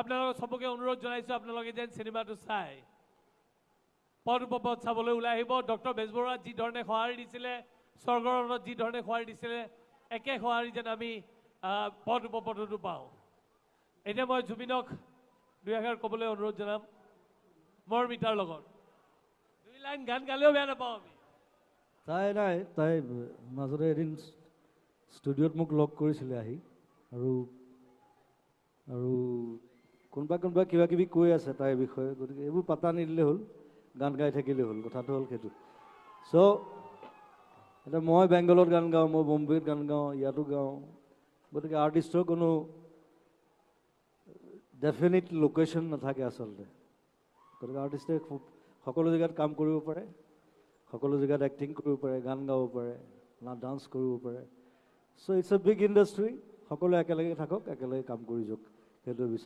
আপোনালোকক চবকে অনুৰোধ জনাইছোঁ আপোনালোকে যেন চিনেমাটো চাই। পদ উপপদ চাবলৈ ওলাই আহিব ডক্টৰ বেজবৰুৱা যি সঁহাৰি দিছিলে স্বৰ্গৰণত যি ধৰণে সঁহাৰি দিছিলে একে সঁহাৰি যেন আমি পদ উপপদতো পাওঁ। এতিয়া মই জুবিনক দুই এষাৰ ক'বলৈ অনুৰোধ জনাম। মিটাৰ লগত। দুই লাইন গান গালেও বেয়া নাপাওঁ আমি। তাই নাই তাই মাজতে এদিন ষ্টুডিঅ'ত মোক লগ কৰিছিলে আহি। আৰু কোনোবা কোনোবা কিবা কিবি কৈ আছে তাইৰ বিষয়ে গতিকে এইবোৰ পাতা নিদিলে হ'ল গান গাই থাকিলেই হ'ল কথাটো হ'ল সেইটো। চ' এতিয়া মই বেংগলত গান গাওঁ মই বম্বেত গান গাওঁ ইয়াতো গাওঁ গতিকে আৰ্টিষ্টৰ কোনো ডেফিনিট লোকেশ্যন নাথাকে আচলতে। গতিকে আৰ্টিষ্টে খুব সকলো জেগাত কাম কৰিব পাৰে সকলো জেগাত এক্টিং কৰিব পাৰে গান গাব পাৰে না ডান্স কৰিব পাৰে। So' it's a big industry সকলোৱে একেলগে থাকক একেলগে কাম কৰি যাওক সেইটোৱে বিচাৰোঁ।